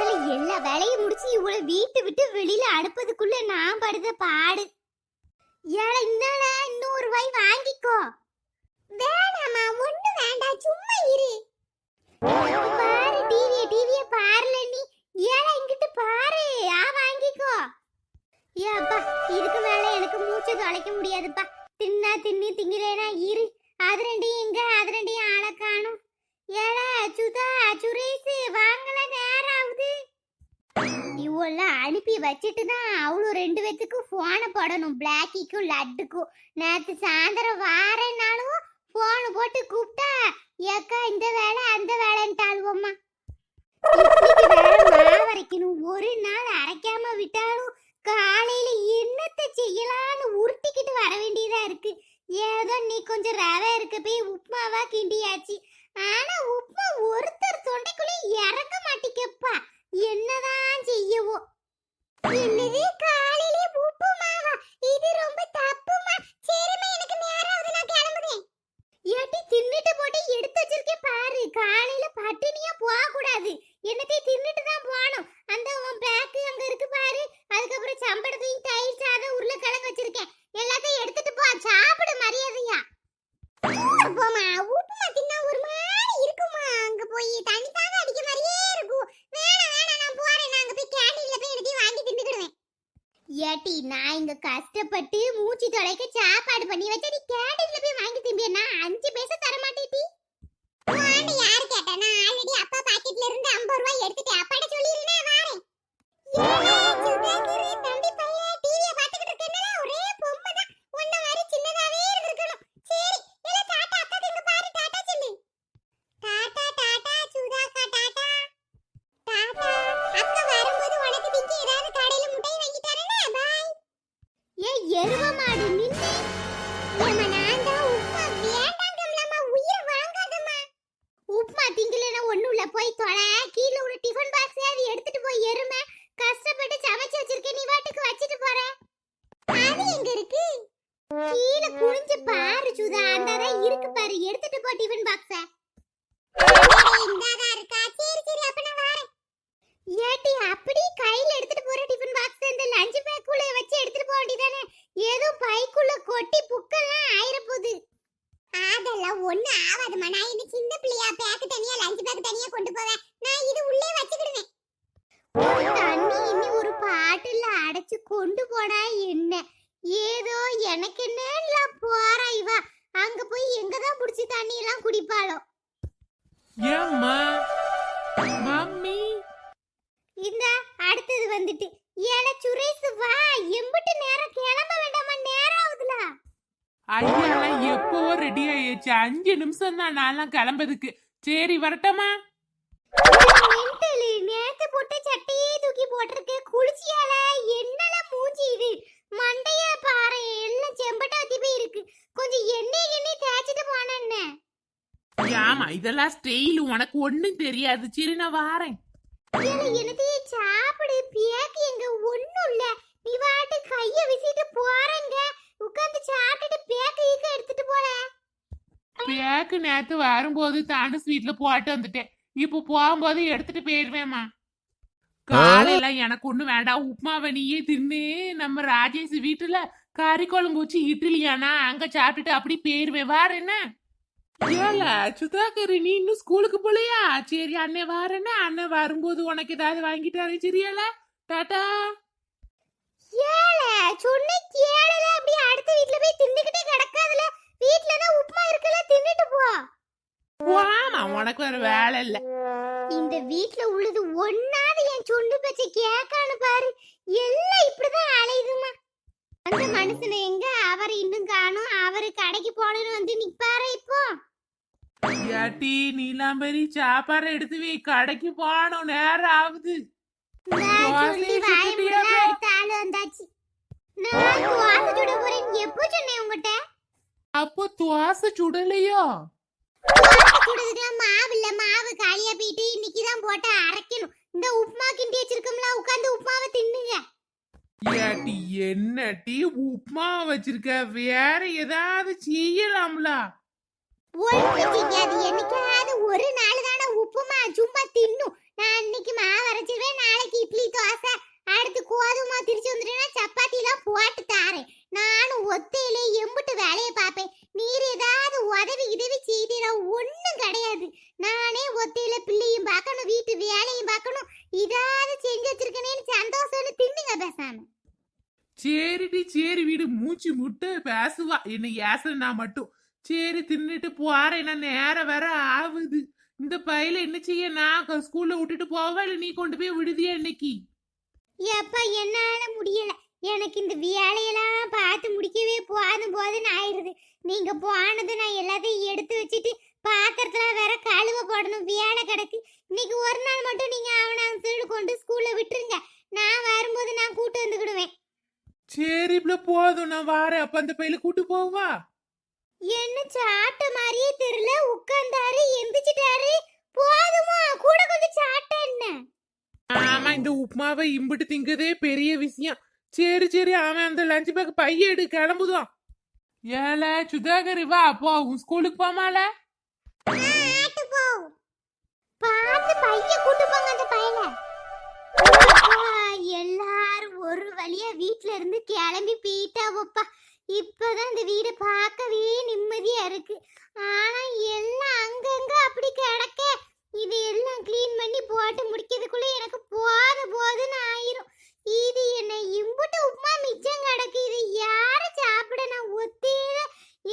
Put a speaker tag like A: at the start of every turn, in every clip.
A: நேரத்துல எல்லா வேலையும் முடிச்சு இவ்வளவு வீட்டு விட்டு வெளியில அனுப்பதுக்குள்ள நான் படுத பாடு. ஏழை இந்தால இன்னொரு வாய் வாங்கிக்கோ. வேணாமா ஒண்ணு வேண்டாம் சும்மா இரு. பாரு டிவிய டிவிய பாருல நீ. ஏழை இங்கிட்டு பாரு. ஆ வாங்கிக்கோ. ஏப்பா இதுக்கு மேல எனக்கு மூச்சு தொலைக்க முடியாதுப்பா. தின்னா தின்னி திங்கிறேனா இரு. அது ரெண்டையும் எங்க அது ரெண்டையும் ஆள வச்சுட்டு தான் அவளும் ரெண்டு பேத்துக்கும் ஃபோனை போடணும். பிளாக்கிக்கும் லட்டுக்கும் நேற்று சாயந்தரம் வாரனாலும் ஃபோனு போட்டு கூப்பிட்டா ஏக்கா இந்த வேலை அந்த வேலைன்ட்டாளுவோம்மா. வரைக்கணும் அரைக்கணும் ஒரு நாள் அரைக்காம விட்டாலும் காலையில என்னத்தை செய்யலாம்னு உருட்டிக்கிட்டு வர வேண்டியதா இருக்கு. ஏதோ நீ கொஞ்சம் ரவை இருக்க போய் உப்புமாவா கிண்டியாச்சு. ஆனா உப்புமா ஒருத்தர் தொண்டைக்குள்ளே இறக்க மாட்டிக்கப்பா. என்னதான் செய்யவோ. என்னது? காலையிலே உப்புமாவா இது ரொம்ப தப்புமா? சரிம்மா எனக்கு நேரம் ஆகுது. நான் கிளம்புறேன் ஏட்டி தின்னுட்டு போட்டு எடுத்து வச்சிருக்கேன் பாரு. காலையில பட்டினியா போக கூடாது என்னத்தையும் தின்னுட்டு தான் போகணும். அந்த உன் பேக்கு அங்க இருக்கு பாரு. அதுக்கப்புறம் சம்படத்தையும் தயிர் சாதம் உருளை வச்சிருக்கேன் எல்லாத்தையும் எடுத்துட்டு போ சாப்பிடு மரியாதையா தூர போமா உப்புமா தின்னா ஒரு மாதிரி இருக்குமா அங்க போய் தண்ணி தாங்க அடிக்க மாதிரியே இருக்கும் வேணாம் வேணாம் நான் போறேன் நான் அங்க போய் கேண்டீன்ல போய் எடுத்து வாங்கி தின்னுக்கிடுவேன் ஏட்டி நான் இங்க கஷ்டப்பட்டு மூச்சு தொலைக்க சாப்பாடு பண்ணி வச்ச நீ கேண்டீன்ல எருமை
B: எப்பவோ ரெடி ஆயிடுச்சு? அஞ்சு நிமிஷம் தான் நான்லாம் கிளம்புறதுக்கு. சரி வரட்டமா?
A: நேத்து போட்ட சட்டையே தூக்கி போட்டிருக்கு. குளிச்சியால என்னல மூஞ்சி இது? மண்டைய பாரு எல்லாம் செம்பட்டாத்தி போய் இருக்கு? கொஞ்சம் எண்ணெய் எண்ணெய் தேய்ச்சிட்டு போனேன்னு.
B: ஆமா இதெல்லாம் ஸ்டைல் உனக்கு ஒண்ணும் தெரியாது. சரி நான் வாரேன்.
A: என்னத்தையே சாப்பிடு. பேக்கு எங்க ஒண்ணும் இல்ல. நீ வாட்டு கைய விசிட்டு போறங்க உட்கார்ந்து சாப்பிட்டுட்டு பேக்கு ஈக்க எடுத்துட்டு போல
B: பேக்கு நேத்து வரும்போது தாண்டு ஸ்வீட்ல போட்டு வந்துட்டேன். இப்போ போகும்போது எடுத்துட்டு போயிடுவேம்மா காலையில எனக்கு ஒண்ணு வேண்டாம். உப்புமாவை நீயே தின்னு. நம்ம ராஜேஷ் வீட்டுல கறி குழம்பு வச்சு இட்லியானா அங்க சாப்பிட்டுட்டு அப்படி போயிருவேன். வார என்ன? ஏல சுதாகர் நீ இன்னும் ஸ்கூலுக்கு போலையா? சரி அண்ணன் வாரேன்னா அண்ணன் வரும்போது உனக்கு ஏதாவது வாங்கிட்டாரு சரியால? டாட்டா
A: ஏல சொன்ன கேளல அப்படி அடுத்த வீட்ல போய் தின்னுக்கிட்டே கிடக்காதுல வீட்ல தான் உப்புமா இருக்குல தின்னுட்டு போ.
B: ஆமா உனக்கு வேற வேலை இல்ல.
A: இந்த வீட்ல உள்ளது ஒன்னாவது என் சொண்டு பச்சை கேக்கானு பாரு. எல்லாம் இப்படிதான் அலையுதுமா அந்த மனுஷனை எங்க அவர் இன்னும் காணும்? அவரு கடைக்கு போனன்னு வந்து நிப்பாரு இப்போ.
B: ஏட்டி நீலாம்பரி சாப்பாடு எடுத்து வை கடைக்கு போகணும் நேரம் ஆகுது.
A: வந்தாச்சு. நான் எப்போ சொன்னேன் உங்ககிட்ட?
B: அப்போ துவாசை சுடலையோ?
A: சுடுறதுக்குலாம் மாவு இல்ல மாவு காலியா போயிட்டு இன்னைக்கு தான் போட்டு அரைக்கணும். இந்த உப்புமா கிண்டி வச்சிருக்கோம்ல உட்காந்து உப்புமாவை தின்னுங்க.
B: ஏட்டி என்ன டீ? உப்புமா வச்சிருக்க வேற ஏதாவது செய்யலாம்ல?
A: செய்யாது என்னைக்காவது ஒரு நாள் தானே உப்புமா சும்மா தின்னும் நான் இன்னைக்கு மாவு அரைச்சிருவேன்
B: சரிடி சரி வீடு முட்டு பேசுவா. என்ன ஏசனா மட்டும். சரி தின்னுட்டு போறேன் நான் நேரம் வேற ஆகுது இந்த பையில என்ன செய்ய? நான் ஸ்கூல்ல விட்டுட்டு போவா? இல்ல நீ கொண்டு போய் விடுதியா இன்னைக்கு?
A: எப்பா என்னால முடியல. எனக்கு இந்த வேலையெல்லாம் பார்த்து முடிக்கவே போதும் போதுன்னு ஆயிடுது. நீங்க போனது நான் எல்லாத்தையும் எடுத்து வச்சுட்டு பாத்திரத்துல வேற கழுவ போடணும். வேலை கிடக்கு. இன்னைக்கு ஒரு நாள் மட்டும் நீங்க அவனை திருடு கொண்டு ஸ்கூல்ல விட்டுருங்க. நான் வரும்போது நான் கூட்டு வந்துக்கிடுவேன்
B: சரி இப்ப போதும் நான் வாரேன். அப்ப அந்த பையில கூட்டு போவா?
A: என்ன சாப்பிட்ட மாதிரியே தெரியல. உட்கார்ந்தாரு எந்திரிச்சிட்டாரு. போதுமா? கூட கொஞ்சம் சாப்பிட்ட என்ன?
B: ஆமா இந்த உப்புமாவை இம்பிட்டு திங்கதே பெரிய விஷயம். சரி சரி அவன் அந்த லஞ்ச் பேக் பைய எடு கிளம்புதான். ஏல சுதாகரி வா அப்போ உன் ஸ்கூலுக்கு போமால?
A: பார்த்து பைய கூட்டு போங்க அந்த பையனை வீட்ல இருந்து கிளம்பி போயிட்டாவப்பா இப்பதான் இந்த வீடை பார்க்கவே நிம்மதியா இருக்கு. ஆனா எல்லாம் அங்கங்க அப்படி கிடக்க. இது எல்லாம் க்ளீன் பண்ணி போட்டு முடிக்கிறதுக்குள்ள எனக்கு போத போதுன்னு ஆயிரும். இது என்ன இம்புட்டு உப்புமா மிச்சம் கிடக்கு. இது யார சாப்பிட? நான் ஒத்தையில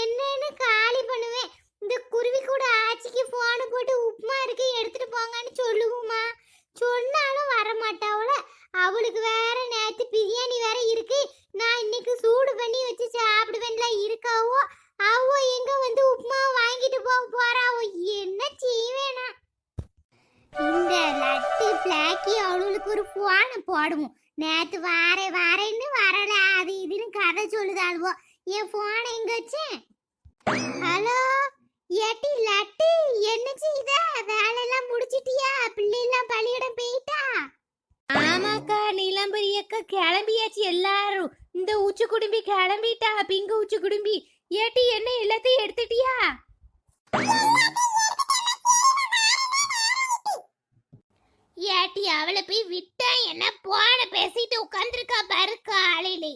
A: என்னன்னு காலி பண்ணுவேன். இந்த குருவி கூட ஆச்சிக்கு போன் போட்டு உப்புமா இருக்கு எடுத்துட்டு போங்கன்னு சொல்லுவோமா குடும்பி கிளம்பிட்டா பிங்கு உச்சி குடும்பி. ஏட்டி என்ன எல்லாத்தையும் எடுத்துட்டியா? ஏட்டி அவளை போய் விட்டா என்ன? போன பேசிட்டு உட்காந்துருக்கா பாரு காலையிலே.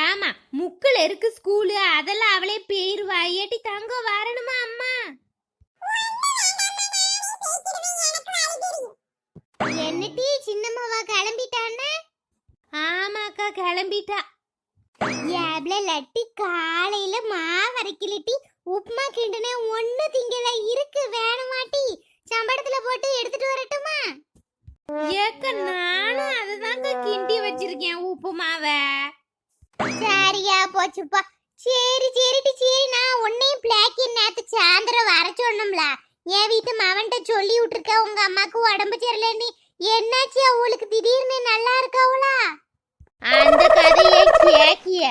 A: ஏமா முக்கில் இருக்கு ஸ்கூலு அதெல்லாம் அவளே போயிருவா. ஏட்டி தங்க வரணுமா அம்மா? என்னட்டி சின்னம்மாவா கிளம்பிட்டானே ஆமாக்கா கிளம்பிட்டா. ஏப்ல லட்டி காலையில மாவரைக்கிலட்டி உப்புமா கிண்டுனே ஒண்ணு திங்கல இருக்கு வேணுமாட்டி சம்பளத்துல போட்டு எடுத்துட்டு வரட்டுமா? ஏக்க நானும் அதுதாங்க கிண்டி வச்சிருக்கேன் உப்புமாவை. சரியா போச்சுப்பா. சரி சரிடி சரி. நான் உன்னையும் பிளாக்கி நேத்து சாயந்தரம் வர சொன்னோம்ல. என் வீட்டு மவன்கிட்ட சொல்லி விட்டுருக்க உங்க அம்மாக்கு உடம்பு சரியில்லைன்னு. என்னாச்சு அவளுக்கு? திடீர்னு நல்லா இருக்காவளா அந்த கதையை கேக்கிய.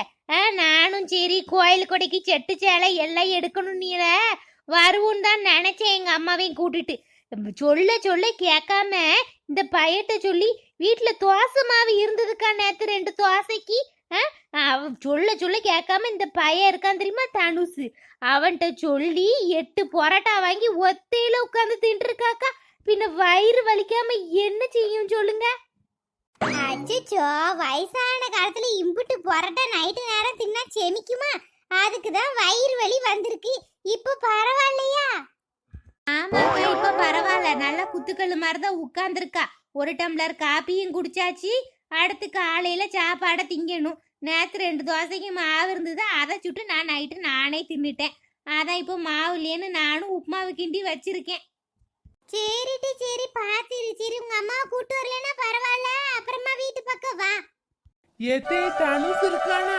A: நானும் சரி கோயில் கொடைக்கு செட்டு சேலை எல்லாம் எடுக்கணும் நீல. வருவோம் தான் நினைச்சேன் எங்க அம்மாவையும் கூட்டிட்டு. சொல்ல சொல்ல கேட்காம இந்த பையட்ட சொல்லி வீட்டுல தோசை மாவு இருந்ததுக்கா நேத்து ரெண்டு தோசைக்கு ஆ, அவன் சொல்ல சொல்ல கேட்காம இந்த பையன் இருக்கான் தெரியுமா தனுசு. அவன்கிட்ட சொல்லி எட்டு பரோட்டா வாங்கி ஒத்தையில உட்காந்து தின்றுருக்காக்கா. பின்ன வயிறு வலிக்காம என்ன செய்யும் சொல்லுங்க. அச்சோ வயசான காலத்துல இம்புட்டு பரோட்டா நைட்டு நேரம் தின்னா செமிக்குமா? அதுக்கு தான் வயிறு வலி வந்திருக்கு. இப்ப பரவாயில்லையா? ஆமாக்கா இப்ப பரவாயில்ல. நல்லா குத்துக்கல்லு மாதிரி தான் உட்கார்ந்துருக்கா. ஒரு டம்ளர் காப்பியும் குடிச்சாச்சு. அடுத்து காலையில சாப்பாடை திங்கணும். நேற்று ரெண்டு தோசைக்கு மாவு இருந்தது. அதை சுட்டு நான் நைட்டு நானே தின்னுட்டேன். அதான் இப்போ மாவு இல்லையேன்னு நானும் உப்புமாவு கிண்டி வச்சிருக்கேன். சரிடி சரி பாத்துரு சரி உங்க அம்மா கூட்டு வரலன்னா பரவாயில்ல. அப்புறமா வீட்டு பக்கம் வா.
B: எத்தே தனுசு இருக்கானா?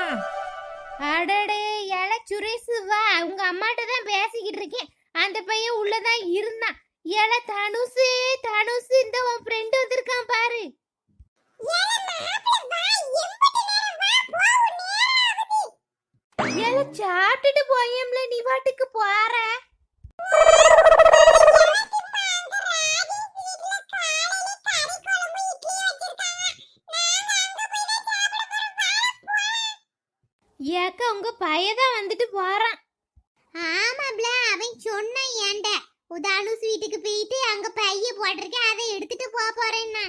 A: அடடே ஏல சுரேஷ் வா. உங்க அம்மாட்ட தான் பேசிக்கிட்டு இருக்கேன். அந்த பையன் உள்ளதான் இருந்தான். ஏல தனுசு தனுசு இந்த உன் ஃப்ரெண்ட் வந்திருக்கான் பாரு. ஏல சாப்பிட்டுட்டு போயம்ல நீ வாட்டுக்கு போற ஏக்கா உங்க பையதான் வந்துட்டு போறான் ஆமாப்ல அவன் சொன்னான் ஏன்ட உதானுஸ் வீட்டுக்கு போயிட்டு அங்க பைய போட்டிருக்கேன். அதை எடுத்துட்டு போக போறேன்னா.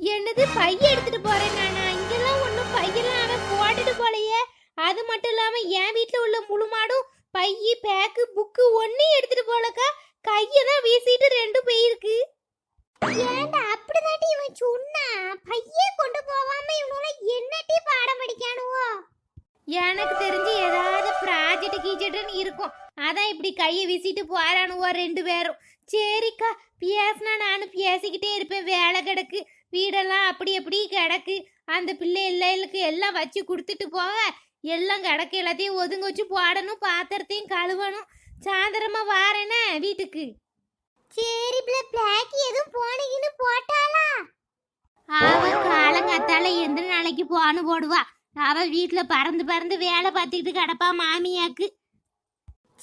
A: என்னது பைய எடுத்துட்டு போறேன் நானா இங்கெல்லாம் ஒன்றும் பையெல்லாம் அவன் போட்டுட்டு போலையே. அது மட்டும் இல்லாம என் வீட்ல உள்ள முழு மாடும் பைய பேக்கு புக்கு ஒன்னையும் எடுத்துட்டு போலக்கா. கையை தான் வீசிட்டு ரெண்டு போயிருக்கு. ஏன்டா அப்படிதாட்டி இவன் சொன்னா? பையே கொண்டு போவாம இவனுல என்னட்டி பாடம் படிக்கானுவோ?
C: எனக்கு தெரிஞ்சு ஏதாவது ப்ராஜெக்ட் கீஜெக்ட்னு இருக்கும். அதான் இப்படி கையை வீசிட்டு போறானுவோ ரெண்டு பேரும். சரிக்கா பேசினா நானும் பேசிக்கிட்டே இருப்பேன். வேலை கிடக்கு. வீடெல்லாம் அப்படி அப்படி கிடக்கு. அந்த பிள்ளை எல்லாங்களுக்கு எல்லாம் வச்சு கொடுத்துட்டு போக. எல்லாம் கிடக்கு. எல்லாத்தையும் ஒதுங்க வச்சு போடணும். பாத்திரத்தையும் கழுவணும். சாயந்தரமா வாரேனே வீட்டுக்கு.
A: சரி பிள்ளை பிளாக் எதுவும் போனீங்கன்னு போட்டாளா?
C: அவ காலங்காத்தால எந்த நாளைக்கு போன்னு போடுவா. அவ வீட்டுல பறந்து பறந்து வேலை பார்த்துக்கிட்டு கிடப்பா மாமியாக்கு.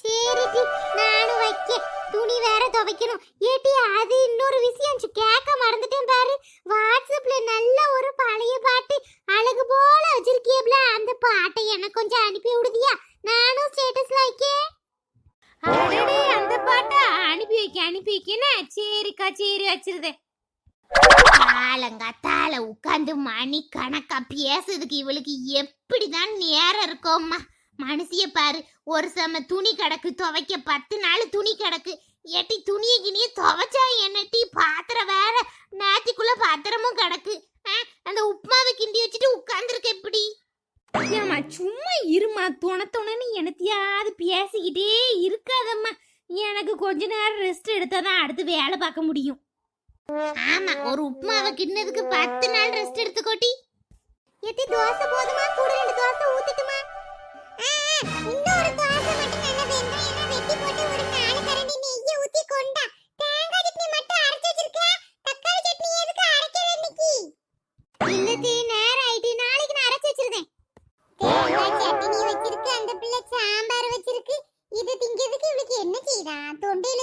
A: சரிடி நானும் வைக்க துணி வேற துவைக்கணும். ஏட்டி அது இன்னொரு விஷயம். கேட்க மறந்துட்டேன் பாரு. வாட்ஸ்அப்ல நல்ல ஒரு பழைய பாட்டு. அழகு போல வச்சிருக்கியப்ல. அந்த பாட்டை எனக்கு கொஞ்சம் அனுப்பி விடுதியா? நானும் ஸ்டேட்டஸ்ல வைக்க
C: அடடே அந்த பாட்டை அனுப்பி வைக்க அனுப்பி வைக்கனே சரிக்கா சரி வச்சிருதேன்.
A: காலங்காத்தால உட்காந்து மணி கணக்கா பேசுறதுக்கு இவளுக்கு எப்படிதான் நேரம் இருக்கோம்மா? மனுஷிய பாரு ஒரு சம துணி கிடக்கு துவைக்க பத்து நாள் துணி கிடக்கு. எட்டி துணியை கிணிய துவைச்சா என்னட்டி பாத்திரம் வேற நேத்திக்குள்ள பாத்திரமும் கிடக்கு. ஆ, அந்த உப்புமாவை கிண்டி வச்சுட்டு உட்கார்ந்துருக்க எப்படி?
C: ஏம்மா சும்மா இருமா துண துணைன்னு எனத்தையாவது பேசிக்கிட்டே இருக்காதம்மா. எனக்கு கொஞ்ச நேரம் ரெஸ்ட் எடுத்தாதான் அடுத்து வேலை பார்க்க முடியும்.
A: ஆமா ஒரு உப்புமாவை கிண்ணதுக்கு பத்து நாள் ரெஸ்ட் எடுத்துக்கோட்டி. எத்தி தோசை போதுமா? கூட ரெண்டு தோசை ஊத்திட்டுமா? இன்னொரு தோசை மட்டும் நல்லா வெந்தயம் எல்லாம் வெட்டி போட்டு ஒரு நாலு கரண்டி நெய்ய ஊத்தி கொண்டா.
D: தேங்காய் சட்னி மட்டும் அரைச்சு
A: வச்சிருக்க?
D: தக்காளி சட்னி எதுக்கு அரைக்கல இன்னைக்கு?
A: இல்ல தீ நேரம் ஆயிட்டு. நாளைக்கு நான் அரைச்சு வச்சிருந்தேன். தேங்காய்
D: சட்னி
A: வச்சிருக்கு அந்த பிள்ளை சாம்பார் வச்சிருக்கு. இது திங்கிறதுக்கு இவளுக்கு என்ன செய்யறா? தொண்டையில